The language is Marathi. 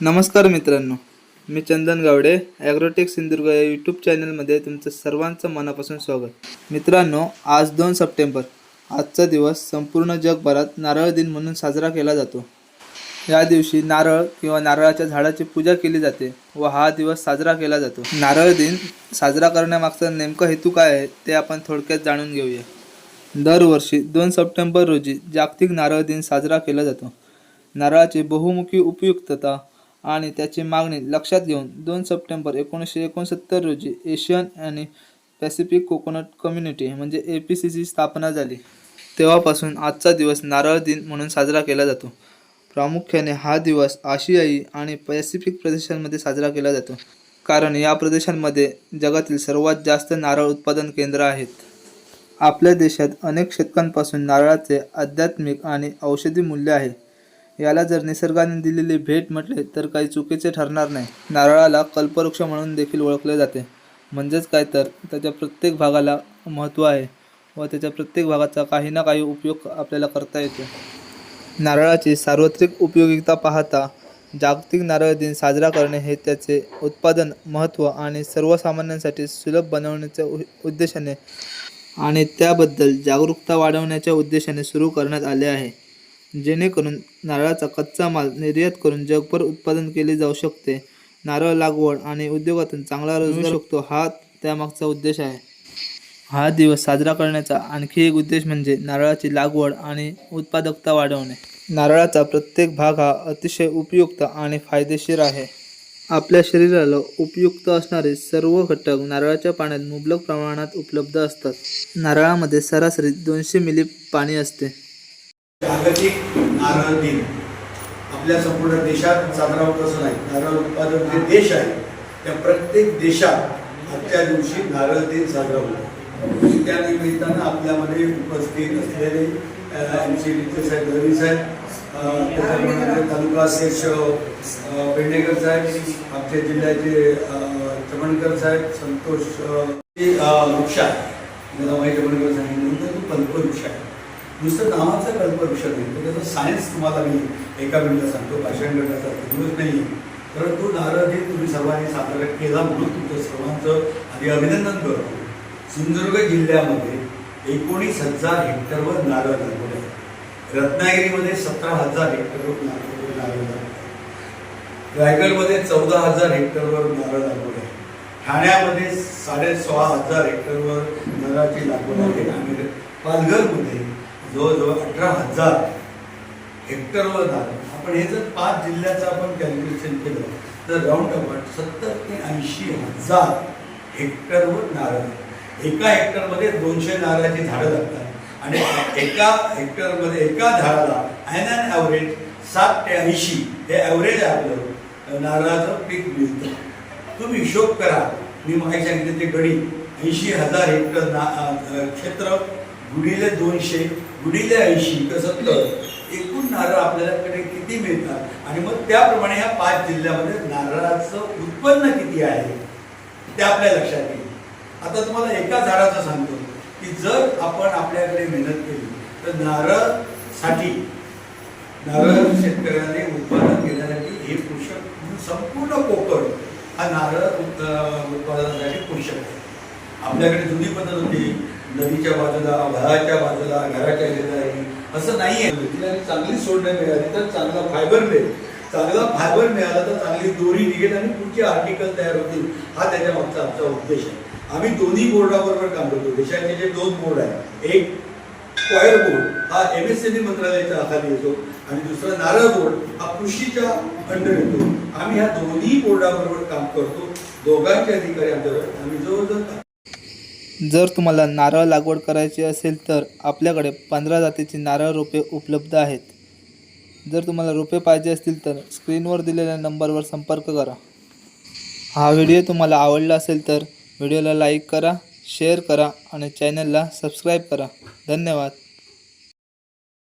नमस्कार मित्रांनो मी चंदन गावडे ॲग्रोटेक सिंधुदुर्ग या यूट्यूब चॅनलमध्ये तुमचं सर्वांचं मनापासून स्वागत. मित्रांनो आज दोन सप्टेंबर आजचा दिवस संपूर्ण जगभरात नारळ दिन म्हणून साजरा केला जातो. या दिवशी नारळ किंवा नारळाच्या झाडाची पूजा केली जाते व हा दिवस साजरा केला जातो. नारळ दिन साजरा करण्यामागचा नेमका हेतू काय आहे ते आपण थोडक्यात जाणून घेऊया. दरवर्षी दोन सप्टेंबर रोजी जागतिक नारळ दिन साजरा केला जातो. नारळाची बहुमुखी उपयुक्तता आणि त्याची मागणी लक्षात घेऊन दोन सप्टेंबर एकोणीसशे एकोणसत्तर रोजी एशियन आणि पॅसिफिक कोकोनट कम्युनिटी म्हणजे ए पी सी ची स्थापना झाली. तेव्हापासून आजचा दिवस नारळ दिन म्हणून साजरा केला जातो. प्रामुख्याने हा दिवस आशियाई आणि पॅसिफिक प्रदेशांमध्ये साजरा केला जातो. कारण या प्रदेशांमध्ये जगातील सर्वात जास्त नारळ उत्पादन केंद्र आहेत. आपल्या देशात अनेक शतकांपासून नारळाचे आध्यात्मिक आणि औषधी मूल्य आहे. याला जर निसर्गाने दिलेली भेट म्हटले तर काही चुकीचे ठरणार नाही. नारळाला कल्पवृक्ष म्हणून देखील ओळखले जाते. म्हणजेच काय तर त्याच्या प्रत्येक भागाला महत्त्व आहे व त्याच्या प्रत्येक भागाचा काही ना काही उपयोग आपल्याला करता येतो. नारळाची सार्वत्रिक उपयोगिता पाहता जागतिक नारळ दिन साजरा करणे हे त्याचे उत्पादन महत्त्व आणि सर्वसामान्यांसाठी सुलभ बनवण्याच्या उ उद्देशाने आणि त्याबद्दल जागरूकता वाढवण्याच्या उद्देशाने सुरू करण्यात आले आहे. जेणेकरून नारळाचा कच्चा माल निर्यात करून जगभर उत्पादन केले जाऊ शकते. नारळ लागवड आणि उद्योगातून चांगला रोजगार शकतो हा त्यामागचा उद्देश आहे. हा दिवस साजरा करण्याचा आणखी एक उद्देश म्हणजे नारळाची लागवड आणि उत्पादकता वाढवणे. नारळाचा प्रत्येक भाग हा अतिशय उपयुक्त आणि फायदेशीर आहे. आपल्या शरीराला उपयुक्त असणारे सर्व घटक नारळाच्या पाण्यात मुबलक प्रमाणात उपलब्ध असतात. नारळामध्ये सरासरी दोनशे मिली पाणी असते. जागतिक नारळ दिन. आपल्या संपूर्ण देशात साजरा होत असं नाही. नारळ उत्पादक जे देश आहे त्या प्रत्येक देशात आजच्या दिवशी नारळ दिन साजरा होतो. त्या निमित्तानं आपल्यामध्ये उपस्थित असलेले एम सी डीचे साहेब गरी साहेब अ, त्याच्याप्रमाणे तालुका अध्यक्ष अ, साहेब आमच्या जिल्ह्याचे चमणकर साहेब संतोष हे, वृक्ष आहे मला माहिती चमणकर साहेब तर तो आहे नुसतं नावाचा कल्पवृक्ष नाही तर त्याचं सायन्स तुम्हाला मी एका मिनिटात सांगतो. भाषण करण्याचा दिवस नाही. परंतु नारळ हे तुम्ही सर्वांनी साजरा केला म्हणून तुमचं सर्वांचं आधी अभिनंदन करतो. सिंधुदुर्ग जिल्ह्यामध्ये एकोणीस हजार हेक्टरवर नारळ लागवड आहे रत्नागिरीमध्ये सतरा हजार हेक्टरवर नारळ नारळ लागवड आहे. रायगडमध्ये चौदा हजार हेक्टरवर नारळ लागवड आहे ठाण्यामध्ये साडे सोळा हजार हेक्टरवर नारळाची लागवड आहे. आणि पालघरमध्ये जवळजवळ अठरा हजार हेक्टरवर झालं. आपण हे जर पाच जिल्ह्याचं आपण कॅल्क्युलेशन केलं तर राऊंड अबाउट सत्तर ते ऐंशी हजार हेक्टरवर नारळ एका हेक्टरमध्ये दोनशे नारळाची झाडं लागतात. आणि एका हेक्टरमध्ये एका झाडाला ॲन ॲन ॲव्हरेज सात ते ऐंशी हे ॲव्हरेज आहे आपलं नारळाचं पीक मिळतं. तुम्ही हिशोब करा. मी मागे सांगितले ते गडी ऐंशी हजार हेक्टर ना क्षेत्र गुडीले दोनशे गुढीले ऐंशी तर सत्तर एकूण नारळ आपल्याकडे किती मिळतात? आणि मग त्याप्रमाणे ह्या पाच जिल्ह्यामध्ये नारळाचं उत्पन्न किती आहे? ते आपल्या लक्षात येईल. आता तुम्हाला एका झाडाचं सांगतो की जर आपण आपल्याकडे मेहनत केली तर नारळसाठी नारळ शेतकऱ्याने उत्पादन घेण्यासाठी हे पोषक संपूर्ण कोकण हा नारळ उत्पादनासाठी पोषक आहे. आपल्याकडे जुनी पद्धत होती नदीच्या बाजूला घराच्या बाजूला घराच्या शेजारी. असं नाही आहे तिला चांगली सोडणं मिळाली तर चांगला फायबर मिळेल. चांगला फायबर मिळाला तर चांगली दोरी निघेल आणि पुढचे आर्टिकल तयार होतील. हा त्याच्या मागचा आमचा उद्देश आहे. आम्ही दोन्ही बोर्डाबरोबर काम करतो. देशाचे जे दोन बोर्ड आहे एक कॉयर बोर्ड हा एम एस एम ई मंत्रालयाच्या हाताने येतो आणि दुसरा नारळ बोर्ड हा कृषीच्या अंडर येतो. आम्ही ह्या दोन्ही बोर्डाबरोबर काम करतो. दोघांचे अधिकारी आमच्यावर आम्ही जवळजवळ जर तुम्हाला नारळ लागवड करायची असेल तर आपल्याकडे पंधरा जातीची नारळ रोपे उपलब्ध आहेत. जर तुम्हाला रोपे पाहिजे असतील तर स्क्रीनवर दिलेल्या नंबरवर संपर्क करा. हा व्हिडिओ तुम्हाला आवडला असेल तर व्हिडिओला लाईक करा शेअर करा आणि चॅनलला सबस्क्राईब करा. धन्यवाद.